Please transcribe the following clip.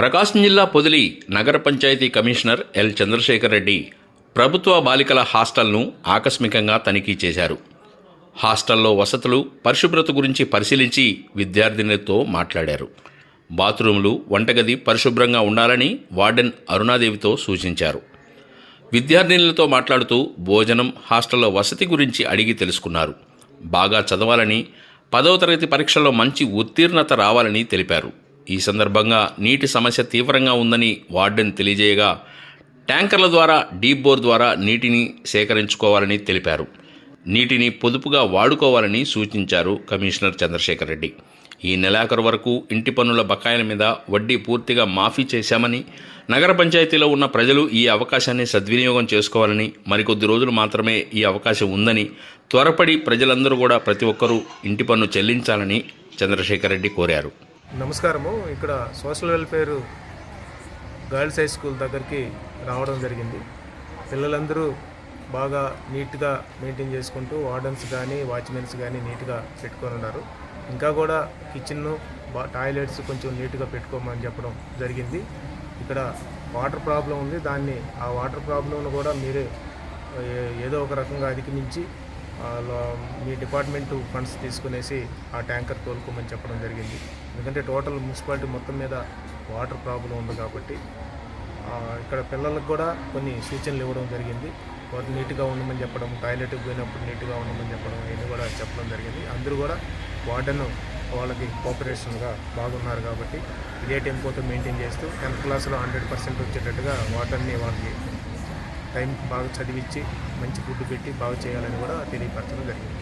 ప్రకాశం జిల్లా పొదిలి నగర panchayat commissioner L Chandrasekhar Reddy ప్రభుత్వ బాలికల హాస్టల్ను ఆకస్మికంగా తనిఖీ చేశారు. హాస్టల్లో వసతులు పరిశుభ్రత గురించి పరిశీలించి విద్యార్థినులతో మాట్లాడారు. బాత్రూములు వంటగది పరిశుభ్రంగా ఉండాలని వార్డెన్ అరుణాదేవితో సూచించారు. విద్యార్థినులతో మాట్లాడుతూ భోజనం హాస్టల్లో వసతి గురించి అడిగి తెలుసుకున్నారు. బాగా చదవాలని పదవ తరగతి పరీక్షల్లో మంచి ఉత్తీర్ణత రావాలని తెలిపారు. ఈ సందర్భంగా నీటి సమస్య తీవ్రంగా ఉందని వార్డెన్ తెలియజేయగా ట్యాంకర్ల ద్వారా డీప్ బోర్ ద్వారా నీటిని సేకరించుకోవాలని తెలిపారు. నీటిని పొదుపుగా వాడుకోవాలని సూచించారు కమిషనర్ చంద్రశేఖర్ రెడ్డి ఈ నెలాఖరు వరకు ఇంటి పన్నుల బకాయిల మీద వడ్డీ పూర్తిగా మాఫీ చేశామని నగర పంచాయతీలో ఉన్న ప్రజలు ఈ అవకాశాన్ని సద్వినియోగం చేసుకోవాలని మరికొద్ది రోజులు మాత్రమే ఈ అవకాశం ఉందని త్వరపడి ప్రజలందరూ కూడా ప్రతి ఒక్కరూ ఇంటి పన్ను చెల్లించాలని చంద్రశేఖర్ రెడ్డి కోరారు. నమస్కారము. ఇక్కడ social welfare girls high school దగ్గరికి రావడం జరిగింది. పిల్లలందరూ బాగా నీట్గా మెయింటైన్ చేసుకుంటూ వార్డన్స్ కానీ వాచ్మెన్స్ కానీ నీట్గా పెట్టుకొని ఉన్నారు. ఇంకా కూడా కిచెన్ను బా టాయిలెట్స్ కొంచెం నీట్గా పెట్టుకోమని చెప్పడం జరిగింది. ఇక్కడ వాటర్ ప్రాబ్లం ఉంది. దాన్ని ఆ వాటర్ ప్రాబ్లంను కూడా మీరే ఏదో ఒక రకంగా అధిగమించి మీ డిపార్ట్మెంట్ ఫండ్స్ తీసుకునేసి ఆ ట్యాంకర్ తోలుకోమని చెప్పడం జరిగింది. ఎందుకంటే టోటల్ మున్సిపాలిటీ మొత్తం మీద వాటర్ ప్రాబ్లం ఉంది కాబట్టి ఇక్కడ పిల్లలకు కూడా కొన్ని సూచనలు ఇవ్వడం జరిగింది. వారు నీట్గా ఉండమని చెప్పడం టాయిలెట్కి పోయినప్పుడు నీట్గా ఉండమని చెప్పడం ఇవన్నీ కూడా చెప్పడం జరిగింది. అందరూ కూడా వార్డెన్ వాళ్ళకి కోఆపరేషన్గా బాగున్నారు కాబట్టి ఇదే టెంపోతో మెయింటైన్ చేస్తూ టెన్త్ క్లాస్లో హండ్రెడ్ పర్సెంట్ వచ్చేటట్టుగా వాటర్ని వాళ్ళకి టైం బాగా చదివించి మంచి ఫుడ్ పెట్టి బాగా చేయాలని కూడా తెలియపరచడం జరిగింది.